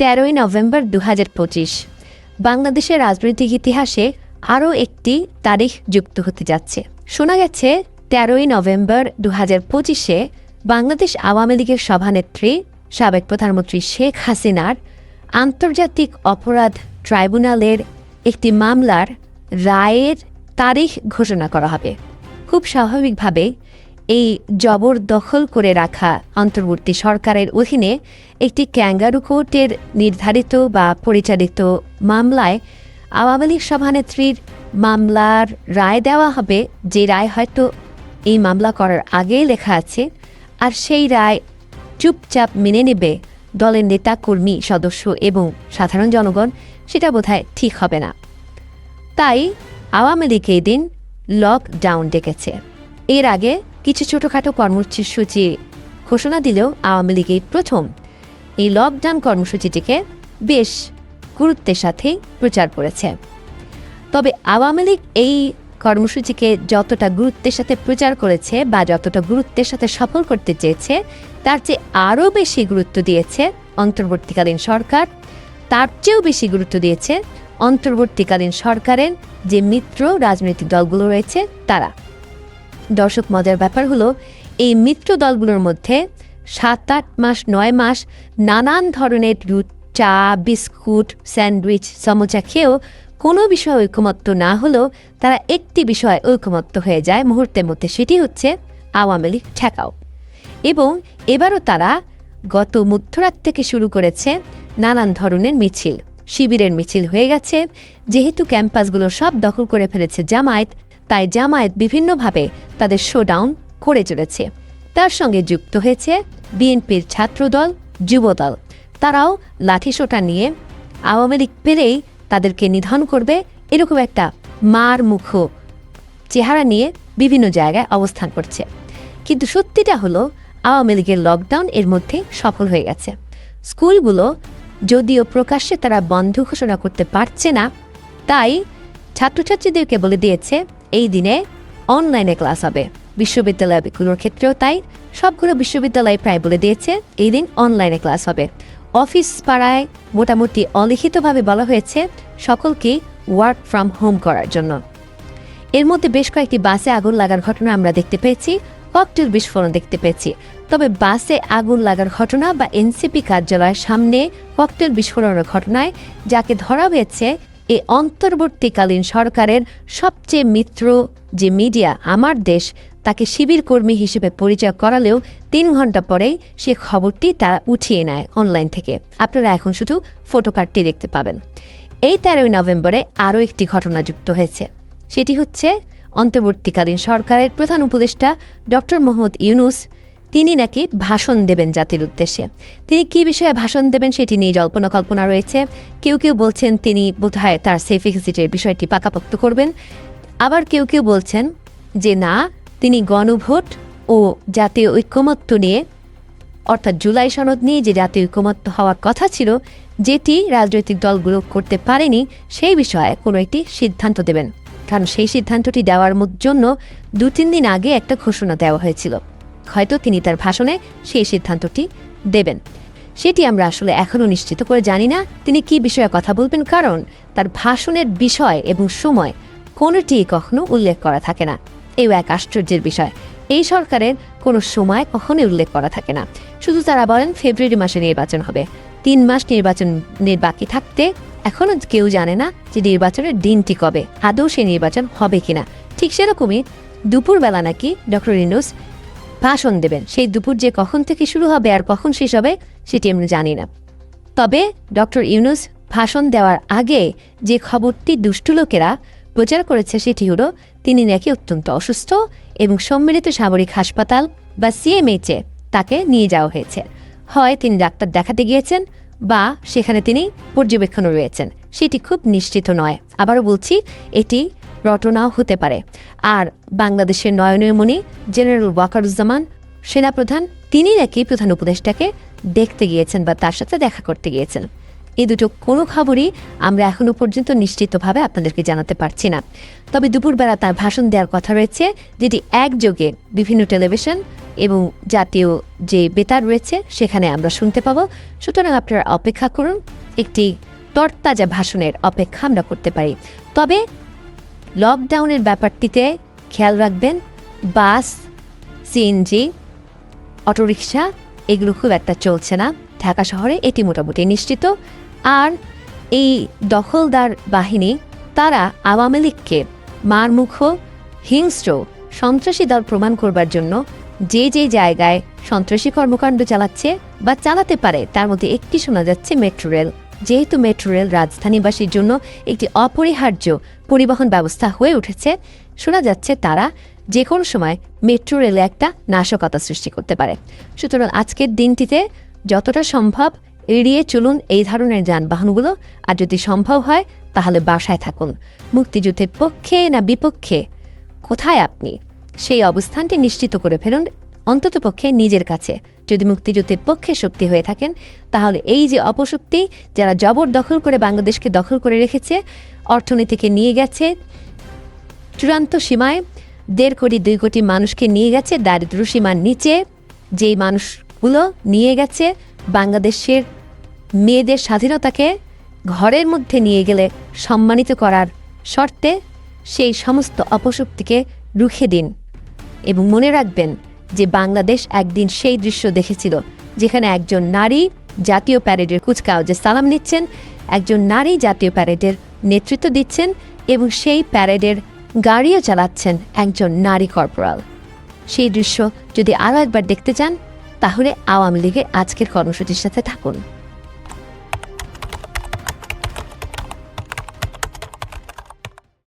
তেরোই নভেম্বর দু হাজার পঁচিশ। বাংলাদেশের রাজনৈতিক ইতিহাসে আরও একটি তারিখ যুক্ত হতে যাচ্ছে। শোনা গেছে, তেরোই নভেম্বর দু পঁচিশে বাংলাদেশ আওয়ামী লীগের সভানেত্রী, সাবেক প্রধানমন্ত্রী শেখ হাসিনার আন্তর্জাতিক অপরাধ ট্রাইব্যুনালের একটি মামলার রায়ের তারিখ ঘোষণা করা হবে। খুব স্বাভাবিকভাবে এই জবরদখল করে রাখা অন্তর্বর্তী সরকারের অধীনে একটি ক্যাঙ্গারু কোর্টের নির্ধারিত বা পরিচালিত মামলায় আওয়ামী লীগ সভানেত্রীর মামলার রায় দেওয়া হবে। যে রায় হয়তো এই মামলা করার আগেই লেখা আছে, আর সেই রায় চুপচাপ মেনে নেবে দলের নেতা, কর্মী, সদস্য এবং সাধারণ জনগণ, সেটা বোধহয় ঠিক হবে না। তাই আওয়ামী লীগ এই দিন লকডাউন ডেকেছে। এর আগে কিছু ছোটোখাটো কর্মসূচি ঘোষণা দিলেও আওয়ামী লীগ এই প্রথম। এই লকডাউন কর্মসূচিটিকে বেশ গুরুত্বের সাথে প্রচার করেছে। তবে আওয়ামী লীগ এই কর্মসূচিকে যতটা গুরুত্বের সাথে প্রচার করেছে বা যতটা গুরুত্বের সাথে সফল করতে চেয়েছে, তার চেয়ে আরও বেশি গুরুত্ব দিয়েছে অন্তর্বর্তীকালীন সরকার। তার চেয়েও বেশি গুরুত্ব দিয়েছে অন্তর্বর্তীকালীন সরকারের যে মিত্র রাজনৈতিক দলগুলো রয়েছে, তারা। দর্শক মজার ব্যাপার হলো, এই মিত্র দলগুলোর মধ্যে সাত আট মাস, নয় মাস নানান ধরনের রুট, চা, বিস্কুট, স্যান্ডউইচ, সমোচা খেয়েও কোনো বিষয়ে ঐকমত্য না হলেও তারা একটি বিষয়ে ঐকমত্য হয়ে যায় মুহূর্তের মধ্যে, সেটি হচ্ছে আওয়ামী লীগ ঠেকাও। এবং এবারও তারা গত মধ্যরাত থেকে শুরু করেছে নানান ধরনের মিছিল। শিবিরের মিছিল হয়ে গেছে, যেহেতু ক্যাম্পাসগুলো সব দখল করে ফেলেছে জামায়াত তাই জামায়াত বিভিন্নভাবে তাদের শোডাউন করে চলেছে। তার সঙ্গে যুক্ত হয়েছে বিএনপির ছাত্রদল, যুবদল। তারাও লাঠিসোঁটা নিয়ে আওয়ামী লীগ পেলেই তাদেরকে নিধন করবে এরকম একটা মার মুখ চেহারা নিয়ে বিভিন্ন জায়গায় অবস্থান করছে। কিন্তু সত্যিটা হলো, আওয়ামী লীগের লকডাউন এর মধ্যে সফল হয়ে গেছে। স্কুলগুলো যদিও প্রকাশ্যে তারা বন্ধ ঘোষণা করতে পারছে না, তাই ছাত্রছাত্রীদেরকে বলে দিয়েছে এই দিনে অনলাইনে ক্লাস হবে। বিশ্ববিদ্যালয়গুলোর ক্ষেত্রেও তাই। সবগুলো বিশ্ববিদ্যালয় প্রায় বলে দিয়েছে, এই দিন অনলাইনে ক্লাস হবে। অফিস পাড়ায় মোটামুটি অলিখিতভাবে বলা হয়েছে সকলকে ওয়ার্ক ফ্রম হোম করার জন্য। এর মধ্যে বেশ কয়েকটি বাসে আগুন লাগার ঘটনা আমরা দেখতে পেয়েছি ককটেল বিস্ফোরণ দেখতে পেয়েছি। তবে বাসে আগুন লাগার ঘটনা বা এনসিপি কার্যালয়ের সামনে ককটেল বিস্ফোরণের ঘটনায় যাকে ধরা হয়েছে এই অন্তর্বর্তীকালীন সরকারের সবচেয়ে মিত্র যে মিডিয়া আমার দেশ, তাকে শিবির কর্মী হিসেবে পরিচয় করালেও তিন ঘণ্টা পরেই সে খবরটি তারা উঠিয়ে নেয় অনলাইন থেকে। আপনারা এখন শুধু ফটোকার্ডটি দেখতে পাবেন। এই তেরোই নভেম্বরে আরও একটি ঘটনা যুক্ত হয়েছে। সেটি হচ্ছে, অন্তর্বর্তীকালীন সরকারের প্রধান উপদেষ্টা ডক্টর মোহাম্মদ ইউনুস তিনি নাকি ভাষণ দেবেন জাতির উদ্দেশ্যে। তিনি কী বিষয়ে ভাষণ দেবেন সেটি নিয়ে জল্পনা কল্পনা রয়েছে, কেউ কেউ বলছেন তিনি বোধহয় তার সেফ এক্সিটের বিষয়টি পাকাপোক্ত করবেন। আবার কেউ কেউ বলছেন যে না, তিনি গণভোট ও জাতীয় ঐক্যমত্য নিয়ে, অর্থাৎ জুলাই সনদ নিয়ে যে জাতীয় ঐক্যমত্য হওয়ার কথা ছিল, যেটি রাজনৈতিক দলগুলো করতে পারেনি, সেই বিষয়ে কোনো একটি সিদ্ধান্ত দেবেন। কারণ সেই সিদ্ধান্তটি দেওয়ার জন্য দু তিন দিন আগে একটা ঘোষণা দেওয়া হয়েছিল। হয়তো তিনি তার ভাষণে সেই সিদ্ধান্তটি দেবেন। সেটি আমরা আসলে এখনও নিশ্চিত করে জানি না। তিনি কি বিষয়ে কথা বলবেন? কারণ তার ভাষণের বিষয় এবং সময় কোনোটি কখনো উল্লেখ করা থাকে না। এও এক আশ্চর্যের বিষয়। এই সরকারের কোনো সময় কখনোই উল্লেখ করা থাকে না। শুধু তারা বলেন ফেব্রুয়ারি মাসে নির্বাচন হবে। তিন মাস নির্বাচনের বাকি থাকতে এখনও কেউ জানে না যে নির্বাচনের দিনটি কবে। আদৌ সেই নির্বাচন হবে কিনা। ঠিক সেরকমই দুপুরবেলা নাকি ডক্টর ইনুস ভাষণ দেবেন। সেই দুপুর যে কখন থেকে শুরু হবে আর কখন শেষ হবে, সেটি আমরা জানি না। তবে ডক্টর ইউনুস ভাষণ দেওয়ার আগে যে খবরটি দুষ্টু লোকেরা প্রচার করেছে, সেটি হলো, তিনি নাকি অত্যন্ত অসুস্থ এবং সম্মিলিত সামরিক হাসপাতাল বা সিএমএইচে তাকে নিয়ে যাওয়া হয়েছে। হয় তিনি ডাক্তার দেখাতে গিয়েছেন বা সেখানে তিনি পর্যবেক্ষণে রয়েছেন। সেটি খুব নিশ্চিত নয়। আবারও বলছি, এটি রটনাও হতে পারে। আর বাংলাদেশের নয়নমণি জেনারেল ওয়াকারুজ্জামান, সেনাপ্রধান তিনি নাকি প্রধান উপদেষ্টাকে দেখতে গিয়েছেন বা তার সাথে দেখা করতে গিয়েছেন। এই দুটো কোনো খবরই আমরা এখনও পর্যন্ত নিশ্চিতভাবে আপনাদেরকে জানাতে পারছি না। তবে দুপুরবেলা তার ভাষণ দেওয়ার কথা রয়েছে, যেটি একযোগে বিভিন্ন টেলিভিশন এবং জাতীয় যে বেতার রয়েছে, সেখানে আমরা শুনতে পাবো। সুতরাং আপনারা অপেক্ষা করুন, একটি তরতাজা ভাষণের অপেক্ষা আমরা করতে পারি। তবে লকডাউনের ব্যাপারটিতে খেয়াল রাখবেন, বাস সিএনজি অটোরিকশা, এগুলো খুব একটা চলছে না। ঢাকা শহরে এটি মোটামুটি নিশ্চিত। আর এই দখলদার বাহিনী, তারা আওয়ামী লীগকে মারমুখ হিংস্র, সন্ত্রাসী দল প্রমাণ করবার জন্য যে যে জায়গায় সন্ত্রাসী কর্মকাণ্ড চালাচ্ছে বা চালাতে পারে, তার মধ্যে একটি শোনা যাচ্ছে মেট্রো রেল। যেহেতু মেট্রো রেল রাজধানীবাসীর জন্য একটি অপরিহার্য পরিবহন ব্যবস্থা হয়ে উঠেছে, শোনা যাচ্ছে তারা যে কোনো সময় মেট্রো রেলে একটা নাশকতা সৃষ্টি করতে পারে। সুতরাং আজকের দিনটিতে যতটা সম্ভব এড়িয়ে চলুন এই ধরনের যানবাহনগুলো, আর যদি সম্ভব হয়, তাহলে বাসায় থাকুন। মুক্তিযুদ্ধের পক্ষে না বিপক্ষে, কোথায় আপনি? সেই অবস্থানটি নিশ্চিত করে ফেলুন অন্ততপক্ষে নিজের কাছে। যদি মুক্তিযুদ্ধের পক্ষে শক্তি হয়ে থাকেন, তাহলে এই যে অপশক্তি যারা জবরদখল করে বাংলাদেশকে দখল করে রেখেছে, অর্থনীতিকে নিয়ে গেছে, চূড়ান্ত সীমায় দেড় কোটি, দুই কোটি মানুষকে নিয়ে গেছে, দারিদ্র সীমার নিচে যেই মানুষগুলো নিয়ে গেছে, বাংলাদেশের মেয়েদের স্বাধীনতাকে ঘরের মধ্যে নিয়ে গেলে সম্মানিত করার শর্তে সেই সমস্ত অপশক্তিকে রুখে দিন এবং মনে রাখবেন যে বাংলাদেশ একদিন সেই দৃশ্য দেখেছিল, যেখানে একজন নারী জাতীয় প্যারেডের কুচকাওয়াজে সালাম নিচ্ছেন, একজন নারী জাতীয় প্যারেডের নেতৃত্ব দিচ্ছেন এবং সেই প্যারেডের গাড়িও চালাচ্ছেন একজন নারী কর্পোরাল। সেই দৃশ্য যদি আরও একবার দেখতে চান, তাহলে আওয়ামী লীগের আজকের কর্মসূচির সাথে থাকুন।